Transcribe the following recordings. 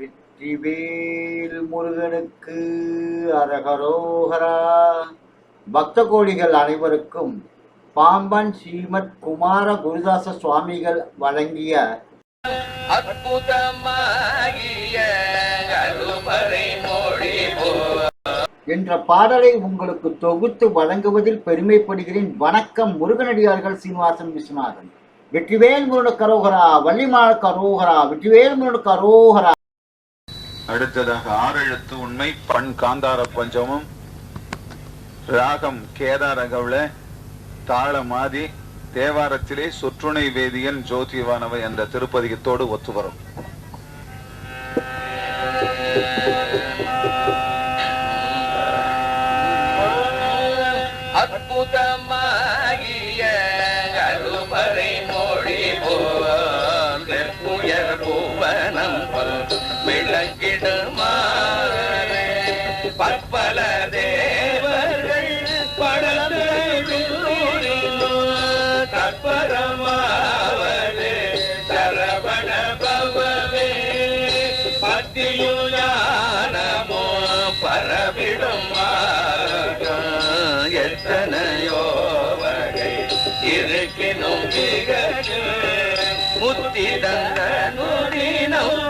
வெற்றிவேல் முருகனுக்கு அரகரோகரா. பக்த கோடிகள் அனைவருக்கும் பாம்பன் ஸ்ரீமத் குமார குருதாச சுவாமிகள் வழங்கிய என்ற பாடலை உங்களுக்கு தொகுத்து வழங்குவதில் பெருமைப்படுகிறேன். வணக்கம் முருகனடியார்கள் சீனிவாசன் விஸ்வநாதன். வெற்றிவேல் முருகனுக்கு அரோகரா வள்ளிமால கரோகரா வெற்றிவேல் முருகனுக்கு அரோகரா. அடுத்ததாக ஆறெழுத்து உண்மை பண் காந்தார பஞ்சமம் ராகம் கேதார கவுள தாளமாதி தேவாரத்திலே சொற்றுணை வேதியன் ஜோதிவானவை என்ற திருப்பதிகத்தோடு ஒத்து வரும். அற்புதமாகிய அருமறை மொழி போயர் பூவனம் விளக்கிடுமாறு பற்பல தேவர்கள் படத்தை கற்பரமாவது சரவண பவவே பத்தியும் ஞானமோ பரவிடும் எத்தனையோ வகை இருக்கினும் மிக முத்தி தந்த நுடினம்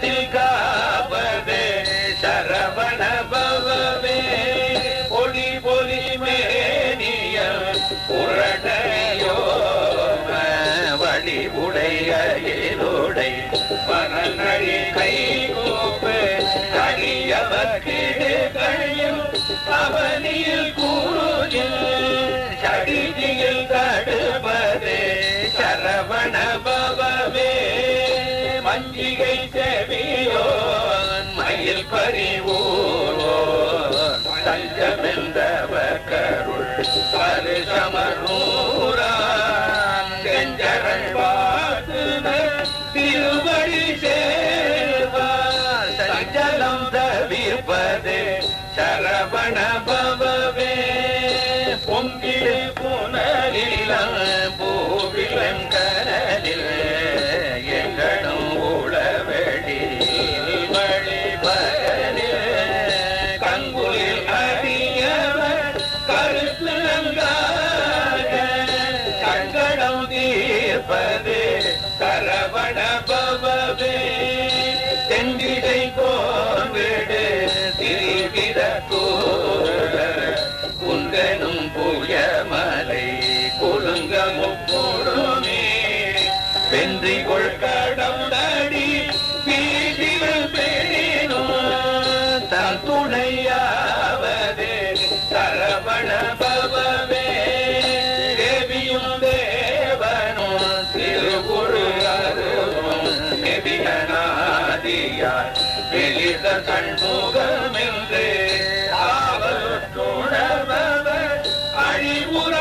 தருணத்தில் காப்பதே சரவண பவவே. ஒளி பொலி மேனியம் புரடையோ வழி உடைய பரநழி கை கோப்பு கடியவர்கிடு கழியும் அவனியில் கூறுகில் சடிதியில் தடுப்பதே பறிவூரோ தஞ்சமெந்தவ கருள் பரிசமர்நூறான் செஞ்சரள் பார்த்து திருவடி சஞ்சலம் சரவண பவவே பொங்கிடு புனலிலம் நன்றி கொள்கடம்படி வீதிகள் பேணும் தன் துணையாவதே சரவண பவமே. தேவியும் தேவனும் திருகுரு அருவும் நெபியனாதியார் வெளித கண்முகமின்றே ஆவல் ஆவலுற்றுணர்பவர் அழிவுறவண்ணோ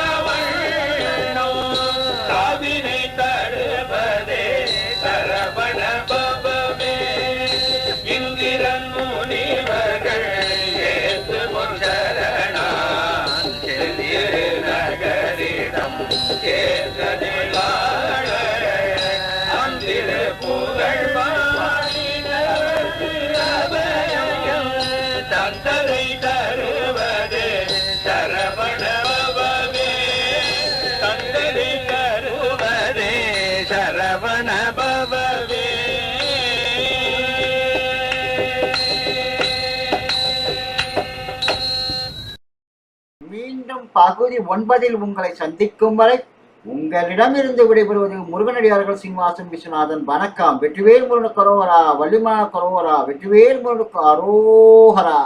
மீண்டும் பகுதி ஒன்பதில் உங்களை சந்திக்கும் வரை உங்களிடமிருந்து விடைபெறுவது முருகனடியார்கள் சீனிவாசன் விஸ்வநாதன். வணக்கம். வெற்றிவேல் முருகனுக்கு அரோகரா. வள்ளிமான கரோகரா வெற்றிவேல் முருகனுக்கு அரோகரா.